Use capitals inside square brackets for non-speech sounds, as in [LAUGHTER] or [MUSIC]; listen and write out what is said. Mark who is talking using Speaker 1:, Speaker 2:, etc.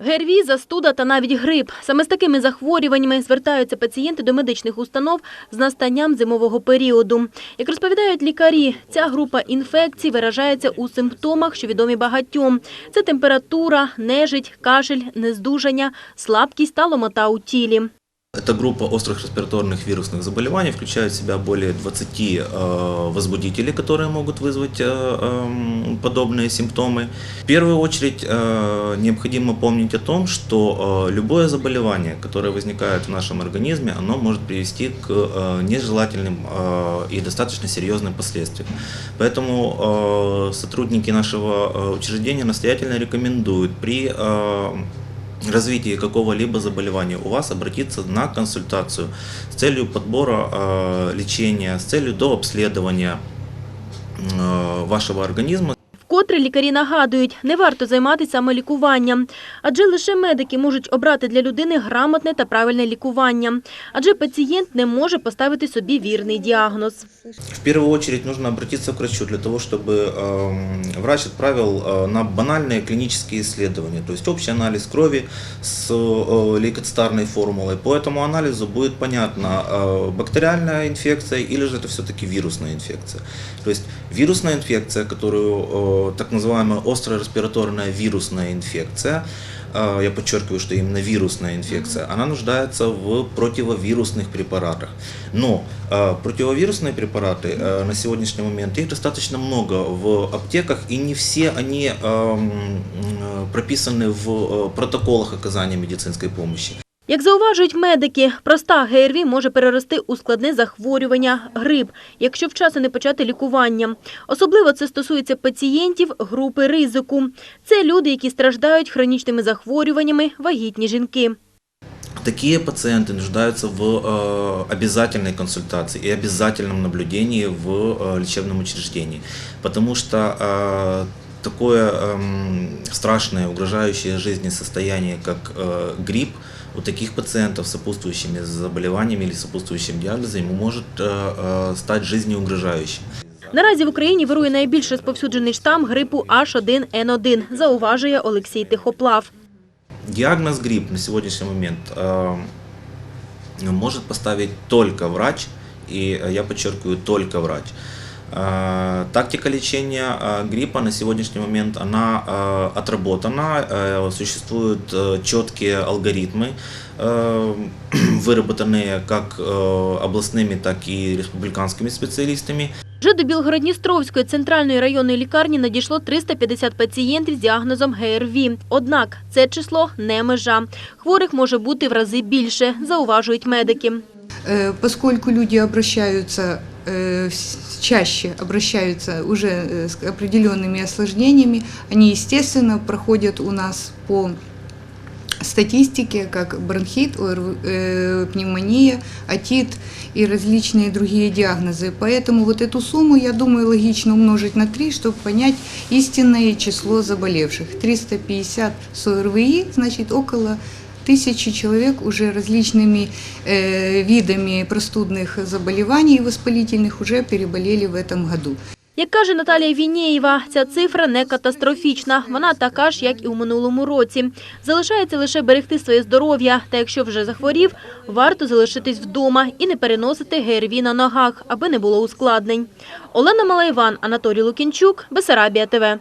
Speaker 1: ГРВІ, застуда та навіть грип. Саме з такими захворюваннями звертаються пацієнти до медичних установ з настанням зимового періоду. Як розповідають лікарі, ця група інфекцій виражається у симптомах, що відомі багатьом. Це температура, нежить, кашель, нездужання, слабкість та ломота у тілі.
Speaker 2: Эта группа острых респираторных вирусных заболеваний включает в себя более 20 э, возбудителей, которые могут вызвать э, эм, подобные симптомы. В первую очередь э, необходимо помнить о том, что любое заболевание, которое возникает в нашем организме, оно может привести к нежелательным и достаточно серьезным последствиям. Поэтому сотрудники нашего учреждения настоятельно рекомендуют при развитии какого-либо заболевания у вас обратиться на консультацию с целью подбора э, лечения, с целью дообследования э, вашего организма.
Speaker 1: Вкотре лікарі нагадують, не варто займатися самолікуванням, адже лише медики можуть обрати для людини грамотне та правильне лікування. Адже пацієнт не може поставити собі вірний діагноз.
Speaker 2: В первую очередь нужно обратиться к врачу для того, чтобы эм, врач отправил э, на банальные клинические исследования, то есть общий анализ крови с э, лейкоцитарной формулой. По этому анализу будет понятно, э, бактериальная инфекция или же это все-таки вирусная инфекция. То есть вирусная инфекция, которую э, так называемая острая респираторная вирусная инфекция, э, я подчеркиваю, что именно вирусная инфекция, она нуждается в противовирусных препаратах. Но э, противовирусные препараты э, на сегодняшний момент, их достаточно много в аптеках, и не все они прописаны в э, протоколах оказания медицинской помощи.
Speaker 1: Як зауважують медики, проста ГРВІ може перерости у складне захворювання – грип, якщо вчасно не почати лікування. Особливо це стосується пацієнтів групи ризику. Це люди, які страждають хронічними захворюваннями, вагітні жінки.
Speaker 2: Такие пациенты нуждаются в э, обязательной консультации и обязательном наблюдении в э, лечебном учреждении, потому что э, такое эм, страшное, угрожающее жизни состояние, как э, грипп, у таких пациентов с сопутствующими заболеваниями или сопутствующим диагнозом ему может э, э, стать жизнеугрожающим.
Speaker 1: Наразі в Україні вирує найбільш розповсюджений штам грипу H1N1, зауважує Олексій Тихоплав.
Speaker 2: Диагноз грипп на сегодняшний момент э, может поставить только врач, и э, я подчеркиваю, только врач. Э, Тактика лечения э, гриппа на сегодняшний момент она э, отработана, э, существуют э, четкие алгоритмы, э, [CLEARS THROAT] выработанные как э, областными, так и республиканскими специалистами.
Speaker 1: Вже до Білгородністровської центральної районної лікарні надійшло 350 пацієнтів з діагнозом ГРВІ. Однак це число не межа. Хворих може бути в рази більше, зауважують медики.
Speaker 3: Э, Поскольку люди обращаются э, с- чаще обращаются уже э, с определенными осложнениями, они, естественно, проходят у нас по статистике, как бронхит, ОРВ, э, пневмония, отит и различные другие диагнозы. Поэтому вот эту сумму, я думаю, логично умножить на 3, чтобы понять истинное число заболевших. 350 с ОРВИ, значит, около тысячи человек уже различными э, видами простудных заболеваний воспалительных уже переболели в этом году.
Speaker 1: Як каже Наталія Вінєєва, ця цифра не катастрофічна. Вона така ж, як і у минулому році. Залишається лише берегти своє здоров'я. Та якщо вже захворів, варто залишитись вдома і не переносити ГРВІ на ногах, аби не було ускладнень. Олена Малайван, Анатолій Лукінчук, Бесарабія ТВ.